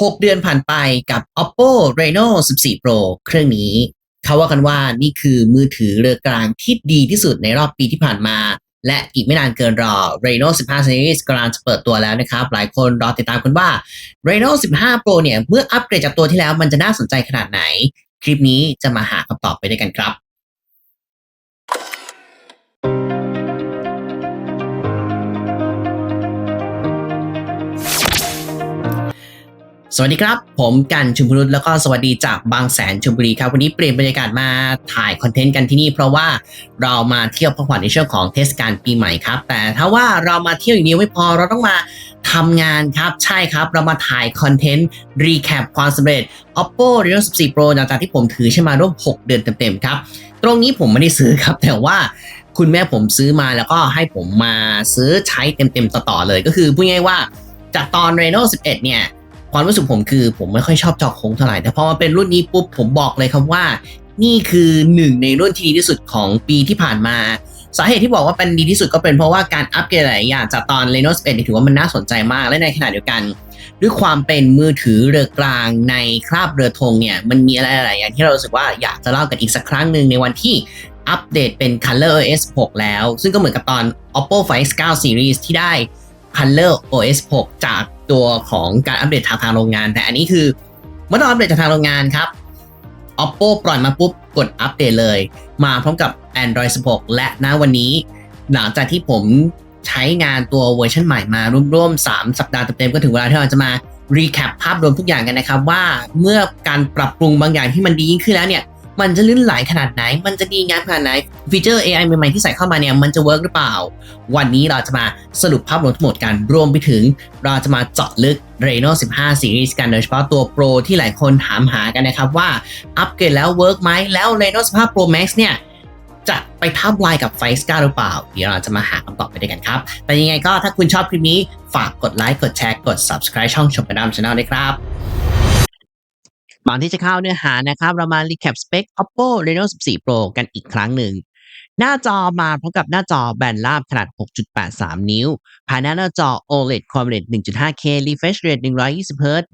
6 เดือนผ่านไปกับ Oppo Reno 14 Pro เครื่องนี้ เขาว่ากันว่านี่คือมือถือเรือกลางที่ดีที่สุดในรอบปีที่ผ่านมา และอีกไม่นานเกินรอ Reno 15 Series กำลังจะเปิดตัวแล้วนะครับ หลายคนรอติดตามกันว่า Reno 15 Pro เนี่ย เมื่ออัปเกรดจากตัวที่แล้วมันจะน่าสนใจขนาดไหน คลิปนี้จะมาหาคำตอบไปด้วยกันครับ สวัสดีครับ ผมกันชุมพรุษแล้วก็สวัสดีจากบางแสนชลบุรีครับ วันนี้เปลี่ยนบรรยากาศมาถ่ายคอนเทนต์กันที่นี่ เพราะว่าเรามาเที่ยวพักผ่อนในช่วงของเทศกาลปีใหม่ครับ แต่ถ้าว่าเรามาเที่ยวอย่างเดียวไม่พอเราต้องมาทำงานครับ ใช่ครับ เรามาถ่ายคอนเทนต์รีแคปความสำเร็จ Oppo Reno 14 Pro หลังจากที่ผมถือใช้มาร่วม 6 เดือนเต็มๆครับ ตรงนี้ผมไม่ได้ซื้อครับ แต่ว่าคุณแม่ผมซื้อมาแล้วก็ให้ผมมาซื้อใช้เต็มๆต่อๆเลย ก็คือพูดง่ายว่าจากตอน Reno 11 เนี่ย ความรู้สึกผมคือผมไม่ค่อยชอบจอโค้งเท่าไหร่แต่พอมาเป็นรุ่นนี้ปุ๊บผมบอกเลยครับว่า นี่คือหนึ่งในรุ่นที่ดีที่สุดของปีที่ผ่านมาสาเหตุที่บอกว่าเป็นดีที่สุดก็เป็นเพราะว่าการอัปเกรดหลายอย่างจากตอน Reno 11ถือว่ามันน่าสนใจมาก และในขณะเดียวกัน ด้วยความเป็นมือถือเรือกลางในคราบเรือธงเนี่ยมันมีอะไรหลายอย่างที่เรารู้สึกว่าอยากจะเล่ากันอีกสักครั้งหนึ่งในวันที่อัปเดตเป็น Color OS 6 แล้ว ซึ่งก็เหมือนกับตอน Oppo Find 9 Series ที่ได้ Color OS 6 จากตัวของการอัปเดตทางทางโรงงาน แต่อันนี้คือเมื่อตอนอัปเดตจากทางโรงงานครับ Oppo ปล่อยมาปุ๊บกดอัปเดตเลย มาพร้อมกับ Android 16 และณวันนี้ หลังจากที่ผมใช้งานตัวเวอร์ชันใหม่มาร่วมๆ 3 สัปดาห์เต็มๆก็ถึงเวลาที่เราจะมารีแคปภาพรวมทุกอย่างกันนะครับ ว่าเมื่อการปรับปรุงบางอย่างที่มันดียิ่งขึ้นแล้วเนี่ย มันจะลื่นไหลขนาดไหน มันจะดีงามขนาดไหน ฟีเจอร์ AI ใหม่ๆที่ใส่เข้ามาเนี่ยมันจะเวิร์กหรือเปล่า วันนี้เราจะมาสรุปภาพรวมทั้งหมดกันรวมไปถึง เราจะมาเจาะลึก Reno 15 Series กันโดยเฉพาะตัว Pro ที่หลายคนถามหากันนะครับว่าอัปเกรดแล้วเวิร์กไหมแล้ว Reno 15 Pro Max เนี่ยจะไปทับลายกับไฟสกาหรือเปล่า เดี๋ยวเราจะมาหาคำตอบไปด้วยกันครับ แต่ยังไงก็ถ้าคุณชอบคลิปนี้ ฝากกดไลค์ กดแชร์ กด subscribe ช่องชมกระดามช anel ด้วยครับ ก่อนที่จะเข้าเนื้อหานะครับ เรามารีแคปสเปค Oppo Reno 14 Pro กันอีกครั้งหนึ่ง หน้าจอมาพร้อมกับหน้าจอแบนราบขนาด 6.83 นิ้ว ภายในหน้าจอ OLED Quad Rate 1.5K Refresh Rate 120Hz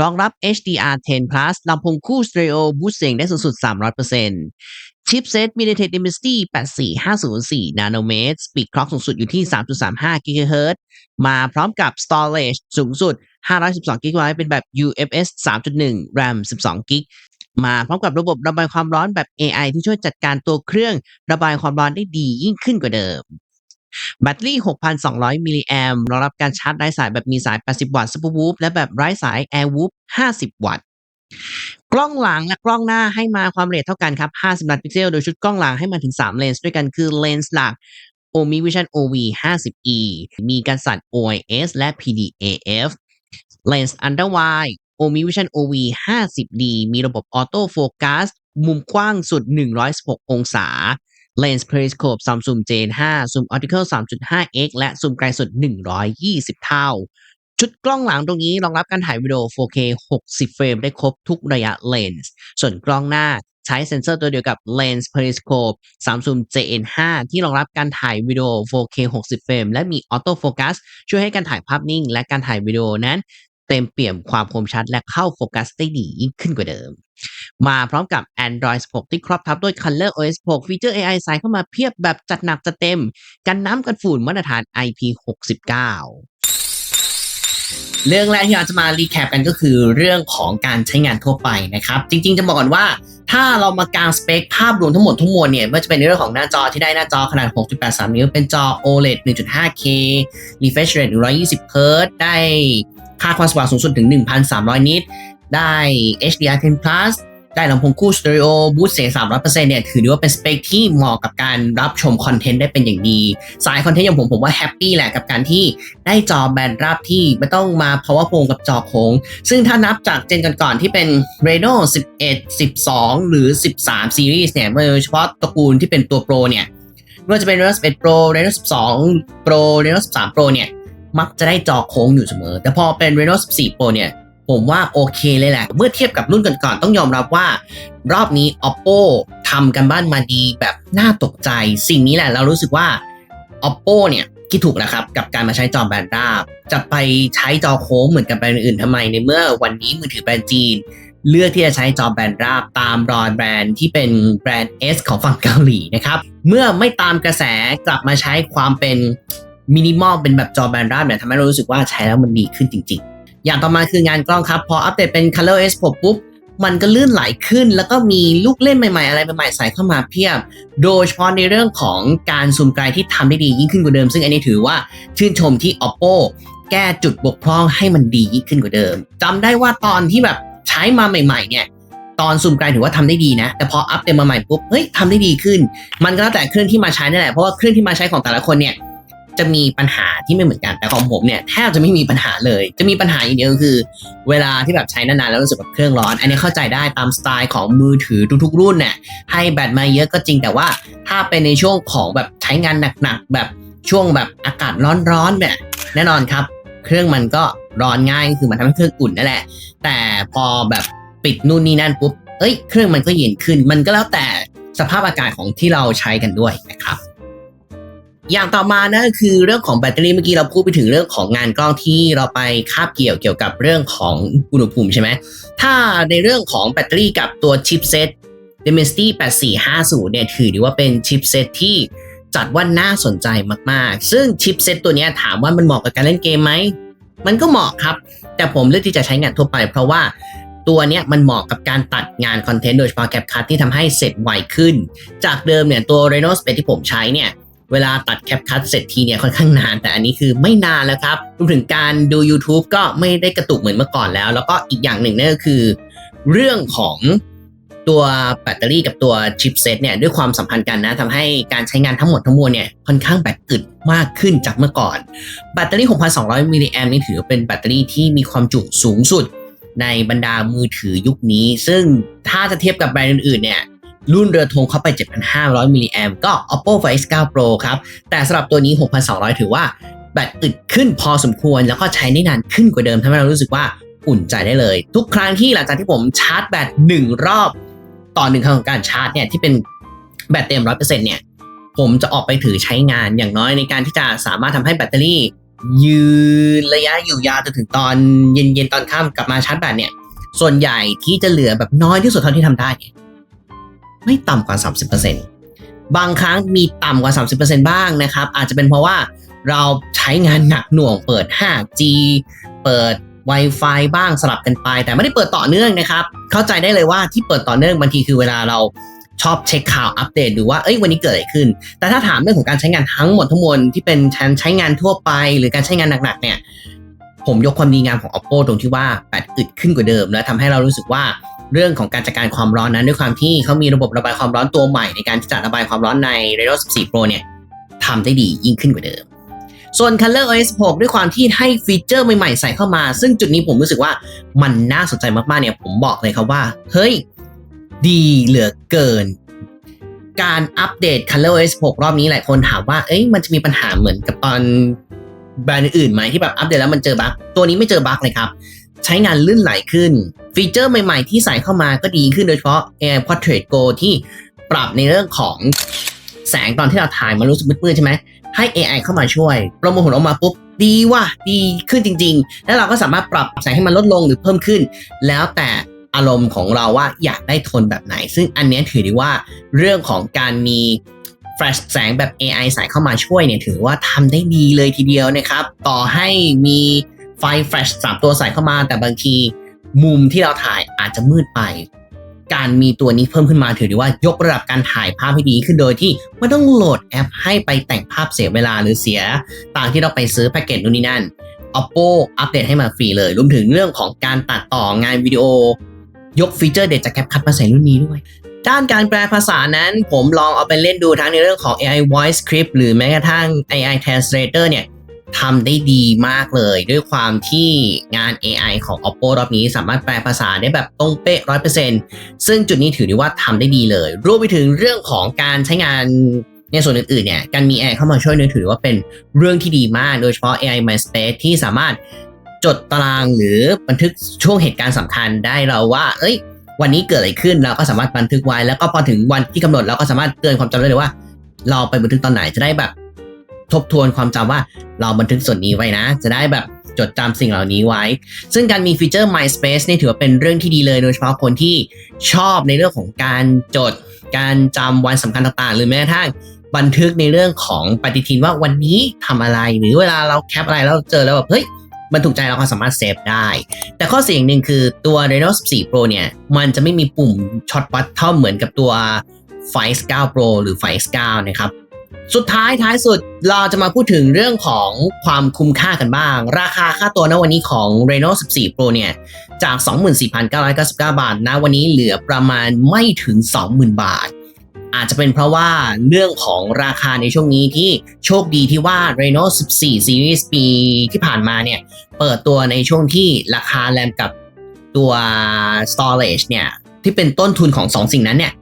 รองรับ HDR10 Plus ลำโพงคู่สเตอริโอบูสเสียงได้สูงสุด 300% ชิปเซต MediaTek Dimensity 84504 Nanometer สปีดคล็อกสูงสุดอยู่ที่ 3.35 GHz มาพร้อมกับ Storage สูงสุด 512 GB เป็นแบบ UFS 3.1 RAM 12 GB มาพร้อมกับระบบระบายความร้อนแบบ AI ที่ช่วยจัดการตัวเครื่องระบายความร้อนได้ดียิ่งขึ้นกว่าเดิม แบตเตอรี่ 6,200 มิลลิแอมป์รองรับการชาร์จไร้สายแบบมีสาย 80 วัตต์ Super Whoop และแบบไร้สาย Air Whoop 50 วัตต์ กล้องหลังและกล้องหน้าให้มาความละเอียดเท่ากันครับ 50 ล้านพิกเซล โดยชุดกล้องหลังให้มาถึง 3 เลนส์ด้วยกันคือเลนส์หลัก Omi Vision OV 50e มีการสั่น OIS และ PDAF เลนส์ Under Wide Omi Vision OV 50D มีระบบออโต้โฟกัสมุมกว้างสุด 116 องศา เลนส์ Periscope Samsung Gen 5ซูม Optical 3.5x และซูมไกลสุด 120 เท่า ชุดกล้องหลังตรงนี้รองรับการถ่ายวิดีโอ 4K 60 เฟรมได้ครบทุกระยะเลนส์ ส่วนกล้องหน้าใช้เซ็นเซอร์ตัวเดียวกับ Lens Periscope Samsung JN5 ที่รองรับการถ่ายวิดีโอ 4K 60 เฟรม และมีออโต้โฟกัสช่วยให้การถ่ายภาพนิ่ง และการถ่ายวิดีโอนั้นเต็มเปี่ยมความคมชัดและเข้าโฟกัสได้ดียิ่งขึ้นกว่าเดิม มาพร้อมกับ Android 16 ที่ครอบทับด้วย Color OS 6 ฟีเจอร์ AI ใส่เข้ามาเพียบแบบจัดหนักจัดเต็ม กันน้ำกันฝุ่นมาตรฐาน IP69 เรื่องแรกที่เราจะมารีแคปกันก็คือเรื่องของการใช้งานทั่วไปนะครับ จริง ๆ จะบอกก่อนว่า ถ้าเรามากางสเปคภาพรวมทั้งหมดทั้งมวลเนี่ยไม่ว่าจะเป็นในเรื่องของหน้าจอที่ได้หน้าจอขนาด 6.83 นิ้ว เป็นจอ OLED 1.5K refresh rate 120 Hz ได้ค่าความสว่างสูงสุดถึง 1,300 นิตได้ HDR10 Plus ได้ลำโพงคู่สเตอริโอบูสเสียง300%เนี่ยถือได้ว่าเป็นสเปคที่เหมาะกับการรับชมคอนเทนต์ได้เป็นอย่างดี สายคอนเทนต์อย่างผมผมว่าแฮปปี้แหละกับการที่ได้จอแบนราบที่ไม่ต้องมา power โ o งกับจอโค้งซึ่งถ้านับจากเจนก่อนๆที่เป็น Reno 11 12 หรือ 13 Series เนี่ยโดยเฉพาะตระกูลที่เป็นตัว Pro เนี่ยไม่ว่าจะเป็น Reno 11 Pro Reno 12 Pro Reno 13 Pro เนี่ยมักจะได้จอโค้งอยู่เสมอ แต่พอเป็น Reno 14 Pro เนี่ย ผมว่าโอเคเลยแหละ เมื่อเทียบกับรุ่นก่อนๆ ต้องยอมรับว่า รอบนี้ Oppo ทำกันบ้านมาดีแบบน่าตกใจ สิ่งนี้แหละเรารู้สึกว่า Oppo เนี่ยคิดถูกนะครับ กับการมาใช้จอแบนราจะไปใช้จอโค้งเหมือนกับแบรนด์อื่นทำไมในเมื่อวันนี้มือถือแบรนด์จีน เลือกที่จะใช้จอแบนราบตามรอยแบรนด์ที่เป็นแบรนด์ S ของฝั่งเกาหลีนะครับเมื่อไม่ตามกระแสกลับมาใช้ความเป็นมินิมอลเป็นแบบจอแบนราบเนี่ยทำให้เรารู้สึกว่าใช้แล้วมันดีขึ้นจริง ๆ อย่างต่อมาคืองานกล้องครับ พออัปเดตเป็น Color S 6 ปุ๊บ มันก็ลื่นไหลขึ้น แล้วก็มีลูกเล่นใหม่ๆ อะไรใหม่ๆใส่เข้ามาเพียบ โดยเฉพาะในเรื่องของการซูมไกลที่ทำได้ดียิ่งขึ้นกว่าเดิม ซึ่งอันนี้ถือว่าชื่นชมที่ Oppo แก้จุดบกพร่องให้มันดียิ่งขึ้นกว่าเดิมจำได้ว่าตอนที่แบบใช้มาใหม่ๆเนี่ยตอนซูมไกลถือว่าทำได้ดีนะ แต่พออัปเดตมาใหม่ปุ๊บเฮ้ยทำได้ดีขึ้น มันก็แล้วแต่เครื่องที่มาใช้นั่นแหละเพราะว่าเครื่องที่มาใช้ของแต่ละคนเนี่ย จะมีปัญหาที่ไม่เหมือนกันแต่ของผมเนี่ยแทบจะไม่มีปัญหาเลย จะมีปัญหาอย่างเดียวคือ เวลาที่แบบใช้นานๆแล้วรู้สึกแบบเครื่องร้อน อันนี้เข้าใจได้ตามสไตล์ของมือถือทุกๆรุ่นเนี่ยให้แบตมาเยอะก็จริงแต่ว่าถ้าเป็นในช่วงของแบบใช้งานหนักๆแบบช่วงแบบอากาศร้อนๆเนี่ยแน่นอนครับ เครื่องมันก็ร้อนง่ายก็คือมันทำให้เครื่องอุ่นนั่นแหละ แต่พอแบบปิดนู่นนี่นั่นปุ๊บเอ้ยเครื่องมันก็เย็นขึ้น มันก็แล้วแต่สภาพอากาศของที่เราใช้กันด้วยนะครับ อย่างต่อมานะคือเรื่องของแบตเตอรี่เมื่อกี้เราพูดไปถึงเรื่องของงานกล้องที่เราไปคาบเกี่ยวเกี่ยวกับเรื่องของอุณหภูมิใช่ไหมถ้าในเรื่องของแบตเตอรี่กับตัวชิปเซต Dimensity 8450 เนี่ยถือได้ว่าเป็นชิปเซตที่จัดว่าน่าสนใจมากๆ ซึ่งชิปเซตตัวนี้ถามว่ามันเหมาะกับการเล่นเกมไหม มันก็เหมาะครับ แต่ผมเลือกที่จะใช้งานทั่วไป เพราะว่าตัวนี้มันเหมาะกับการตัดงานคอนเทนต์โดยเฉพาะแคปคัทที่ทำให้เสร็จไวขึ้น จากเดิมเนี่ยตัว Reno Space ที่ผมใช้เนี่ย เวลาตัดแคปคัทเสร็จทีเนี่ยค่อนข้างนาน แต่อันนี้คือไม่นานแล้วครับรวมถึงการดู YouTube ก็ไม่ได้กระตุกเหมือนเมื่อก่อนแล้ว แล้วก็อีกอย่างหนึ่งนั่นก็คือ เรื่องของตัวแบตเตอรี่กับตัวชิปเซตเนี่ยด้วยความสัมพันธ์กันนะทำให้การใช้งานทั้งหมดทั้งมวลเนี่ยค่อนข้างแบตอึดมากขึ้นจากเมื่อก่อน แบตเตอรี่ 6,200 มิลลิแอมนี่ถือเป็นแบตเตอรี่ที่มีความจุสูงสุดในบรรดามือถือยุคนี้ ซึ่งถ้าจะเทียบกับแบรนด์อื่นๆเนี่ย รุ่นเรือธงเข้าไป 7,500 มิลลิแอมก็ Oppo Find X9 Pro ครับ แต่สำหรับตัวนี้ 6,200 ถือว่าแบตอึดขึ้นพอสมควร แล้วก็ใช้ได้นานขึ้นกว่าเดิมทำให้เรารู้สึกว่าอุ่นใจได้เลย ทุกครั้งที่หลังจากที่ผมชาร์จแบต 1 รอบต่อหนึ่งครั้งของการชาร์จเนี่ยที่เป็นแบตเต็ม 100%เนี่ยผมจะออกไปถือใช้งานอย่างน้อยในการที่จะสามารถทำให้แบตเตอรี่ ยืนระยะอยู่ยาวจนถึงตอนเย็นๆตอนค่ำกลับมาชาร์จแบตเนี่ยส่วนใหญ่ที่จะเหลือแบบน้อยที่สุดเท่าที่ทำได้ ไม่ต่ำกว่า 30%บางครั้งมีต่ำกว่า 30%บ้างนะครับ อาจจะเป็นเพราะว่าเราใช้งานหนักหน่วงเปิด 5G เปิด Wi-Fi บ้างสลับกันไป แต่ไม่ได้เปิดต่อเนื่องนะครับ เข้าใจได้เลยว่าที่เปิดต่อเนื่องบางทีคือเวลาเราชอบเช็คข่าวอัปเดตดูว่าเอ้ยวันนี้เกิดอะไรขึ้น แต่ถ้าถามเรื่องของการใช้งานทั้งหมดทั้งมวลที่เป็นการใช้งานทั่วไป หรือการใช้งานหนักๆเนี่ยผมยกความดีงามของ Oppo ตรงที่ว่าแบตอึดขึ้นกว่าเดิม และทำให้เรารู้สึกว่า เรื่องของการจัดการความร้อนนั้นด้วยความที่เขามีระบบระบายความร้อนตัวใหม่ ในการที่จะระบายความร้อนใน Reno 14 Pro เนี่ยทำได้ดียิ่งขึ้นกว่าเดิม ส่วน Color OS 6 ด้วยความที่ให้ฟีเจอร์ใหม่ๆใส่เข้ามา ซึ่งจุดนี้ผมรู้สึกว่ามันน่าสนใจมากๆเนี่ยผมบอกเลยครับว่า เฮ้ย ดีเหลือเกิน การอัปเดต Color OS 6 รอบนี้หลายคนถามว่าเอ้ยมันจะมีปัญหาเหมือนกับตอนแบรนด์อื่นไหมที่แบบอัปเดตแล้วมันเจอบั๊กตัวนี้ไม่เจอบั๊กเลยครับ ใช้งานลื่นไหลขึ้น ฟีเจอร์ใหม่ๆ ที่ใส่เข้ามาก็ดีขึ้นโดยเฉพาะ Air Portrait Go ที่ปรับในเรื่องของแสงตอนที่เราถ่ายมันรู้สึกมืดๆใช่ไหมให้ AI เข้ามาช่วยประมวลผลออกมาปุ๊บดีว่ะดีขึ้นจริง ๆ แล้วเราก็สามารถปรับแสงให้มันลดลงหรือเพิ่มขึ้น แล้วแต่อารมณ์ของเราว่าอยากได้โทนแบบไหน ซึ่งอันนี้ถือได้ว่าเรื่องของการมีแฟลชแสงแบบ AI ใส่เข้ามาช่วยเนี่ยถือว่าทำได้ดีเลยทีเดียวนะครับ ต่อให้มี ไฟแฟลชสามตัวใส่เข้ามา แต่บางทีมุมที่เราถ่ายอาจจะมืดไป การมีตัวนี้เพิ่มขึ้นมาถือได้ว่ายกระดับการถ่ายภาพให้ดีขึ้นโดยที่ไม่ต้องโหลดแอปให้ไปแต่งภาพเสียเวลาหรือเสียต่างที่เราไปซื้อแพ็กเกจนู่นนี่นั่น Oppo อัปเดตให้มาฟรีเลยรวมถึงเรื่องของการตัดต่องานวิดีโอ ยกฟีเจอร์เด็ดจากแคปคัทมาใส่รุ่นนี้ด้วยด้านการแปลภาษานั้นผมลองเอาไปเล่นดูทั้งในเรื่องของ AI Voice Script หรือแม้กระทั่ง AI Translator เนี่ย ทำได้ดีมากเลย ด้วยความที่งาน AI ของ Oppo รอบนี้สามารถแปลภาษาได้แบบตรงเป๊ะ100%ซึ่งจุดนี้ถือได้ว่าทำได้ดีเลย รวมไปถึงเรื่องของการใช้งานในส่วนอื่นๆเนี่ยการมี AI เข้ามาช่วยนี่ถือว่าเป็นเรื่องที่ดีมาก โดยเฉพาะ AI MySpace ที่สามารถจดตารางหรือบันทึกช่วงเหตุการณ์สำคัญได้เราว่า เอ้ย วันนี้เกิดอะไรขึ้นเราก็สามารถบันทึกไว้ แล้วก็พอถึงวันที่กำหนดเราก็สามารถเตือนความจำได้เลยว่า เราไปบันทึกตอนไหนจะได้แบบ ทบทวนความจำว่าเราบันทึกส่วนนี้ไว้นะ จะได้แบบจดจำสิ่งเหล่านี้ไว้ ซึ่งการมีฟีเจอร์ My Space นี่ถือว่าเป็นเรื่องที่ดีเลย โดยเฉพาะคนที่ชอบในเรื่องของการจด การจำวันสำคัญต่างๆ หรือแม้กระทั่งบันทึกในเรื่องของปฏิทินว่าวันนี้ทำอะไร หรือเวลาเราแคปอะไรแล้วเจอแล้วแบบเฮ้ยมันถูกใจเราก็สามารถเซฟได้ แต่ข้อเสียอย่างหนึ่งคือตัว Reno 14 Pro เนี่ย มันจะไม่มีปุ่มช็อตบัตเท่าเหมือนกับตัว f i 9 Pro หรือ f i 9นะครับ สุดท้ายท้ายสุดเราจะมาพูดถึงเรื่องของความคุ้มค่ากันบ้าง ราคาค่าตัวณวันนี้ของ Reno 14 Pro เนี่ย จาก 24,999 บาทณวันนี้เหลือประมาณไม่ถึง 20,000 บาท อาจจะเป็นเพราะว่าเรื่องของราคาในช่วงนี้ที่โชคดีที่ว่า Reno 14 Series ปีที่ผ่านมาเนี่ย เปิดตัวในช่วงที่ราคาแรมกับตัว storage เนี่ย ที่เป็นต้นทุนของ 2 สิ่งนั้นเนี่ย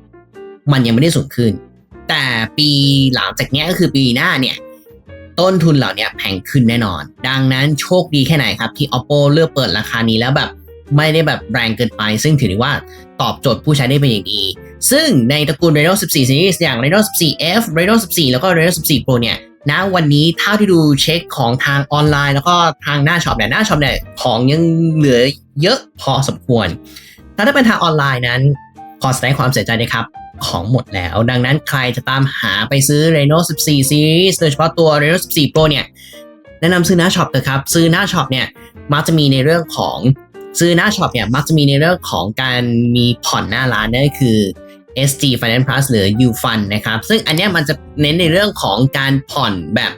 มันยังไม่ได้สูงขึ้น แต่ปีหลังจากนี้ก็คือปีหน้าเนี่ย ต้นทุนเหล่านี้แพงขึ้นแน่นอน ดังนั้นโชคดีแค่ไหนครับ ที่ oppo เลือกเปิดราคานี้แล้วแบบไม่ได้แบบแรงเกินไป ซึ่งถือว่าตอบโจทย์ผู้ใช้ได้เป็นอย่างดี ซึ่งในตระกูล Reno 14 Series อย่าง Reno 14F Reno 14 แล้วก็ Reno 14 Pro เนี่ยณวันนี้เท่าที่ดูเช็คของทางออนไลน์ แล้วก็ทางหน้าช็อปเนี่ยหน้าช็อปเนี่ยของยังเหลือเยอะพอสมควรแต่ถ้าเป็นทางออนไลน์นั้นขอแสดงความเสียใจนะครับ ของหมดแล้ว ดังนั้นใครจะตามหาไปซื้อ Reno 14 Series โดยเฉพาะตัว Reno 14 Pro เนี่ย แนะนำซื้อหน้าช็อปเถอะครับ ซื้อหน้าช็อปเนี่ยมักจะมีในเรื่องของซื้อหน้าช็อปเนี่ยมักจะมีในเรื่องของการมีผ่อนหน้าร้านนั่นก็คือ SG Finance Plus หรือ U Fund นะครับ ซึ่งอันนี้มันจะเน้นในเรื่องของการผ่อนแบบ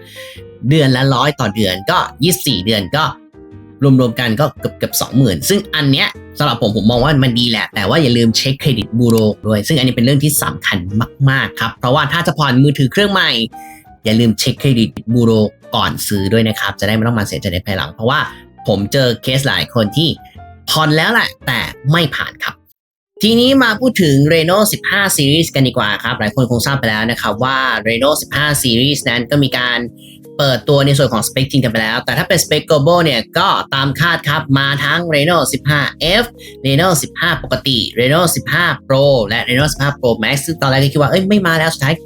เดือนละร้อยต่อเดือนก็ 24 เดือนก็ รวมๆกันก็เกือบเกือบสองหมื่นซึ่งอันเนี้ยสำหรับผมผมมองว่ามันดีแหละ แต่ว่าอย่าลืมเช็คเครดิตบูโรด้วย ซึ่งอันนี้เป็นเรื่องที่สำคัญมากๆครับ เพราะว่าถ้าจะผ่อนมือถือเครื่องใหม่ อย่าลืมเช็คเครดิตบูโรก่อนซื้อด้วยนะครับ จะได้ไม่ต้องมาเสียใจในภายหลัง เพราะว่าผมเจอเคสหลายคนที่ผ่อนแล้วแหละแต่ไม่ผ่านครับ ทีนี้มาพูดถึง Reno 15 Series กันดีกว่าครับ หลายคนคงทราบไปแล้วนะครับว่า Reno 15 Series นั้นก็มีการ เปิดตัวในส่วนของสเปคจริงกันไปแล้ว แต่ถ้าเป็นสเปค global เนี่ยก็ตามคาดครับมาทั้ง Reno 15F Reno 15 ปกติ Reno 15 Pro และ Reno 15 Pro Max ซึ่งตอนแรกก็คิดว่าเอ้ยไม่มาแล้วสุดท้าย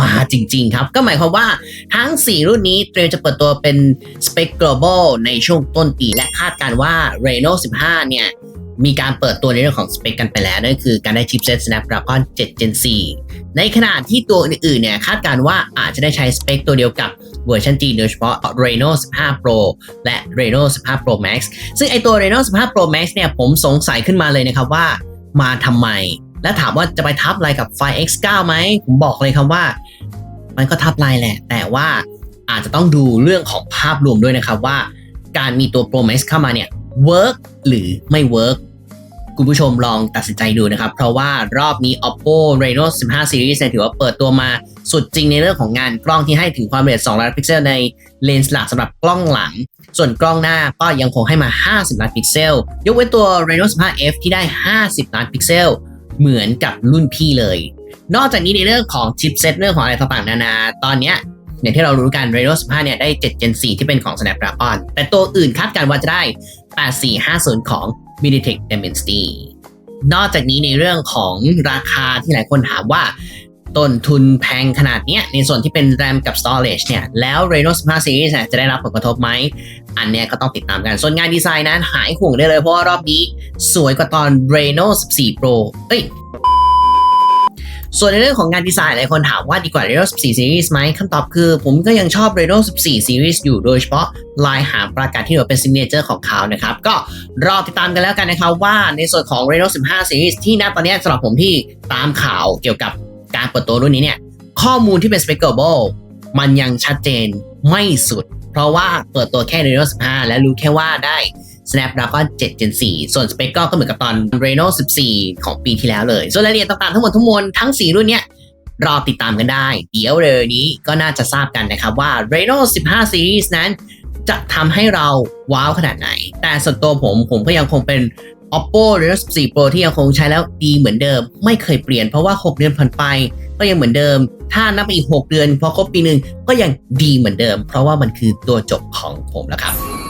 มาจริง ๆ ครับ ก็หมายความว่าทั้ง 4 รุ่นนี้เตรียมจะเปิดตัวเป็นสเปค global ในช่วงต้นปี และคาดการว่า Reno 15 เนี่ย มีการเปิดตัวในเรื่องของสเปคกันไปแล้วนั่นคือการได้ชิปเซต Snapdragon 7 Gen 4 ในขณะที่ตัวอื่นๆเนี่ยคาดการณ์ว่าอาจจะได้ใช้สเปคตัวเดียวกับเวอร์ชันจีนโดยเฉพาะ Reno 15 Pro และ Reno 15 Pro Max ซึ่งไอตัว Reno 15 Pro Max เนี่ยผมสงสัยขึ้นมาเลยนะครับว่ามาทำไม และถามว่าจะไปทับอะไรกับไฟ X9 ไหมผมบอกเลยครับว่า มันก็ทับลายแหละ แต่ว่าอาจจะต้องดูเรื่องของภาพรวมด้วยนะครับว่า การมีตัว Pro Max เข้ามาเนี่ย work หรือไม่ work คุณผู้ชมลองตัดสินใจดูนะครับ เพราะว่ารอบนี้ Oppo Reno 15 Series ถือว่าเปิดตัวมาสุดจริงในเรื่องของงานกล้องที่ให้ถึงความละเอียด2ล้านพิกเซลในเลนส์หลักสำหรับกล้องหลัง ส่วนกล้องหน้าก็ยังคงให้มา 50 ล้านพิกเซล ยกเว้นตัว Reno 15F ที่ได้ 50 ล้านพิกเซล เหมือนกับรุ่นพี่เลย นอกจากนี้ในเรื่องของชิปเซตเรื่องของอะไรต่างๆนานา ตอนเนี้ยอย่างที่เรารู้กัน Reno 15 เนี่ยได้ 7 Gen 4 ที่เป็นของ Snapdragon แต่ตัวอื่นคาดการณ์ว่าจะได้ 8450 ของ b i d i t e c Dimensity นอกจากนี้ในเรื่องของราคาที่หลายคนถามว่าต้นทุนแพงขนาดนี้ในส่วนที่เป็น RAM กับ Storage เนี่ย แล้ว Reno 15 Series เนี่ยจะได้รับผลกระทบไหม อันเนี้ยก็ต้องติดตามกัน ส่วนงานดีไซน์นั้นหายห่วงได้เลยเพราะว่ารอบนี้ สวยกว่าตอน Reno 14 Pro เอ้ย ส่วนในเรื่องของงานดีไซน์หลายคนถามว่าดีกว่า Reno 14 Series ไหมคำตอบคือ ผมก็ยังชอบ Reno 14 Series อยู่โดยเฉพาะลายหางประกาศที่ถือว่าเป็น signature ของเขานะครับ ก็รอติดตามกันแล้วกันนะครับว่าในส่วนของ Reno 15 Series ที่ณตอนนี้สำหรับผมที่ตามข่าวเกี่ยวกับการเปิดตัวรุ่นนี้เนี่ยข้อมูลที่เป็น speckable มันยังชัดเจนไม่สุด เพราะว่าเปิดตัวแค่ Reno 15 และรู้แค่ว่าได้ Snapdragon 7 Gen 4 ส่วนสเปคก็เหมือนกับตอน Reno 14 ของปีที่แล้วเลย ส่วนรายละเอียดต่างๆทั้งหมดทั้งมวลทั้ง 4 รุ่นเนี้ยรอติดตามกันได้ เดี๋ยวเร็วนี้ก็น่าจะทราบกันนะครับว่า Reno 15 Series นั้น จะทำให้เราว้าวขนาดไหน แต่ส่วนตัวผมผมก็ยังคงเป็น Oppo Reno 14 Pro ที่ยังคงใช้แล้วดีเหมือนเดิม ไม่เคยเปลี่ยนเพราะว่า 6 เดือนผ่านไปก็ยังเหมือนเดิม ถ้านับอีก 6 เดือนพอครบปีหนึ่งก็ยังดีเหมือนเดิม เพราะว่ามันคือตัวจบของผมแล้วครับ